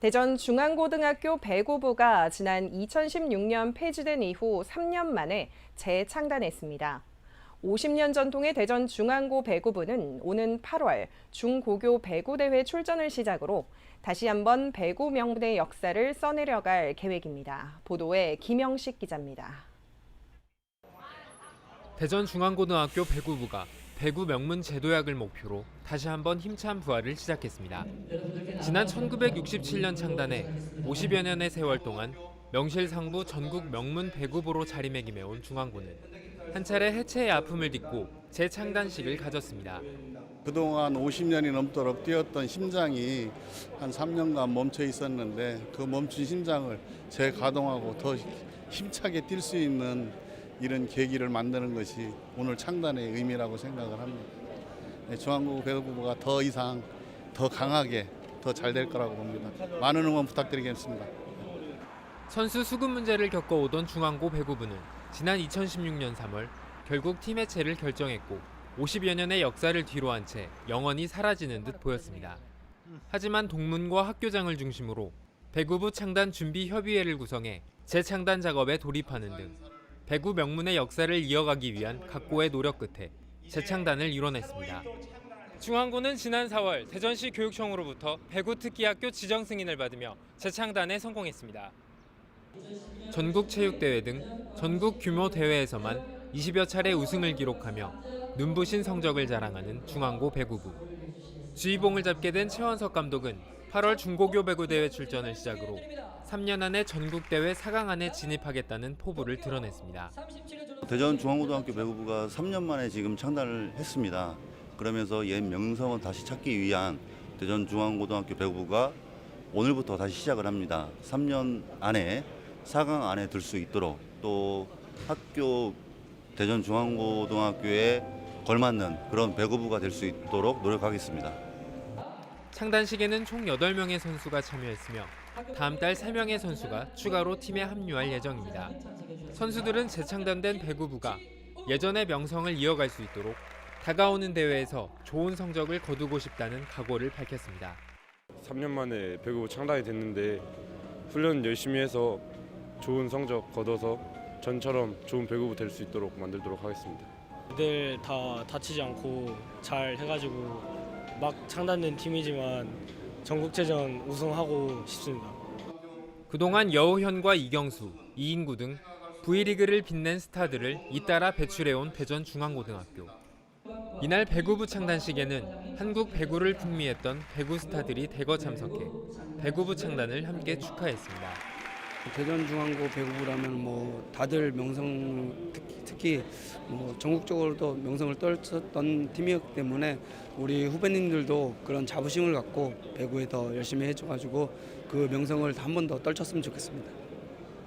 대전 중앙고등학교 배구부가 지난 2016년 폐지된 이후 3년 만에 재창단했습니다. 50년 전통의 대전 중앙고 배구부는 오는 8월 중고교 배구대회 출전을 시작으로 다시 한번 배구 명문의 역사를 써내려갈 계획입니다. 보도에 김영식 기자입니다. 대전 중앙고등학교 배구부가 배구 명문 제도약을 목표로 다시 한번 힘찬 부활을 시작했습니다. 지난 1967년 창단해 50여 년의 세월 동안 명실상부 전국 명문 배구부로 자리매김해온 중앙고는 한 차례 해체의 아픔을 딛고 재창단식을 가졌습니다. 그동안 50년이 넘도록 뛰었던 심장이 한 3년간 멈춰 있었는데 그 멈춘 심장을 재가동하고 더 힘차게 뛸 수 있는 이런 계기를 만드는 것이 오늘 창단의 의미라고 생각을 합니다. 네, 중앙고 배구부가 더 이상 더 강하게 더 잘 될 거라고 봅니다. 많은 응원 부탁드리겠습니다. 선수 수급 문제를 겪어오던 중앙고 배구부는 지난 2016년 3월 결국 팀 해체를 결정했고 50여 년의 역사를 뒤로한 채 영원히 사라지는 듯 보였습니다. 하지만 동문과 학교장을 중심으로 배구부 창단 준비 협의회를 구성해 재창단 작업에 돌입하는 등 배구 명문의 역사를 이어가기 위한 각고의 노력 끝에 재창단을 이뤄냈습니다. 중앙고는 지난 4월 대전시 교육청으로부터 배구 특기 학교 지정 승인을 받으며 재창단에 성공했습니다. 전국 체육대회 등 전국 규모 대회에서만 20여 차례 우승을 기록하며 눈부신 성적을 자랑하는 중앙고 배구부. 주의봉을 잡게 된 최원석 감독은 8월 중고교 배구 대회 출전을 시작으로 3년 안에 전국 대회 4강 안에 진입하겠다는 포부를 드러냈습니다. 대전 중앙고등학교 배구부가 3년 만에 지금 창단을 했습니다. 그러면서 옛 명성을 다시 찾기 위한 대전 중앙고등학교 배구부가 오늘부터 다시 시작을 합니다. 3년 안에 4강 안에 들 수 있도록 또 학교 대전 중앙고등학교에 걸맞는 그런 배구부가 될 수 있도록 노력하겠습니다. 창단식에는 총 8명의 선수가 참여했으며 다음 달 3명의 선수가 추가로 팀에 합류할 예정입니다. 선수들은 재창단된 배구부가 예전의 명성을 이어갈 수 있도록 다가오는 대회에서 좋은 성적을 거두고 싶다는 각오를 밝혔습니다. 3년 만에 배구 창단이 됐는데 훈련 열심히 해서 좋은 성적 거둬서 전처럼 좋은 배구부 될 수 있도록 만들도록 하겠습니다. 늘 다 다치지 않고 잘 해가지고 막 창단된 팀이지만 전국체전 우승하고 싶습니다. 그동안 여우현과 이경수, 이인구 등 V리그를 빛낸 스타들을 잇따라 배출해온 대전 중앙고등학교. 이날 배구부 창단식에는 한국 배구를 풍미했던 배구 스타들이 대거 참석해 배구부 창단을 함께 축하했습니다. 대전중앙고 배구부라면 뭐 다들 명성 특히, 특히 뭐 전국적으로도 명성을 떨쳤던 팀이었기 때문에 우리 후배님들도 그런 자부심을 갖고 배구에 더 열심히 해줘가지고 그 명성을 한 번 더 떨쳤으면 좋겠습니다.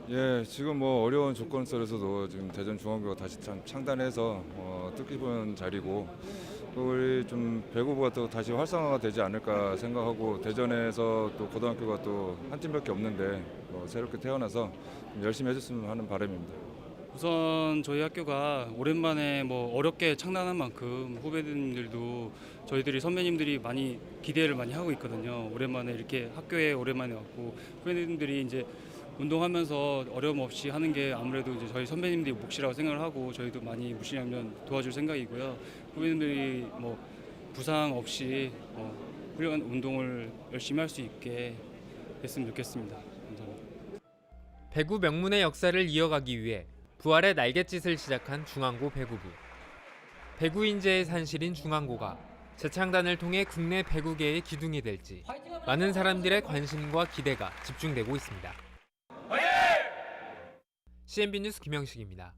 예, 지금 뭐 어려운 조건 속에서도 지금 대전 중앙교가 다시 참 창단해서 어, 뜻깊은 자리고 또 우리 좀 배구부가 또 다시 활성화가 되지 않을까 생각하고 대전에서 또 고등학교가 또 한 팀밖에 없는데 어, 새롭게 태어나서 좀 열심히 해줬으면 하는 바람입니다. 우선 저희 학교가 오랜만에 뭐 어렵게 창단한 만큼 후배님들도 저희들이 선배님들이 많이 기대를 많이 하고 있거든요. 오랜만에 이렇게 학교에 오랜만에 왔고 후배님들이 이제 운동하면서 어려움 없이 하는 게 아무래도 이제 저희 선배님들이 몫이라고 생각을 하고 저희도 많이 무시하면 도와줄 생각이고요. 후배님들이 뭐 부상 없이 어, 훌륭한 운동을 열심히 할 수 있게 됐으면 좋겠습니다. 감사합니다. 배구 명문의 역사를 이어가기 위해 부활의 날갯짓을 시작한 중앙고 배구부. 배구 인재의 산실인 중앙고가 재창단을 통해 국내 배구계의 기둥이 될지 많은 사람들의 관심과 기대가 집중되고 있습니다. CNB 뉴스 김영식입니다.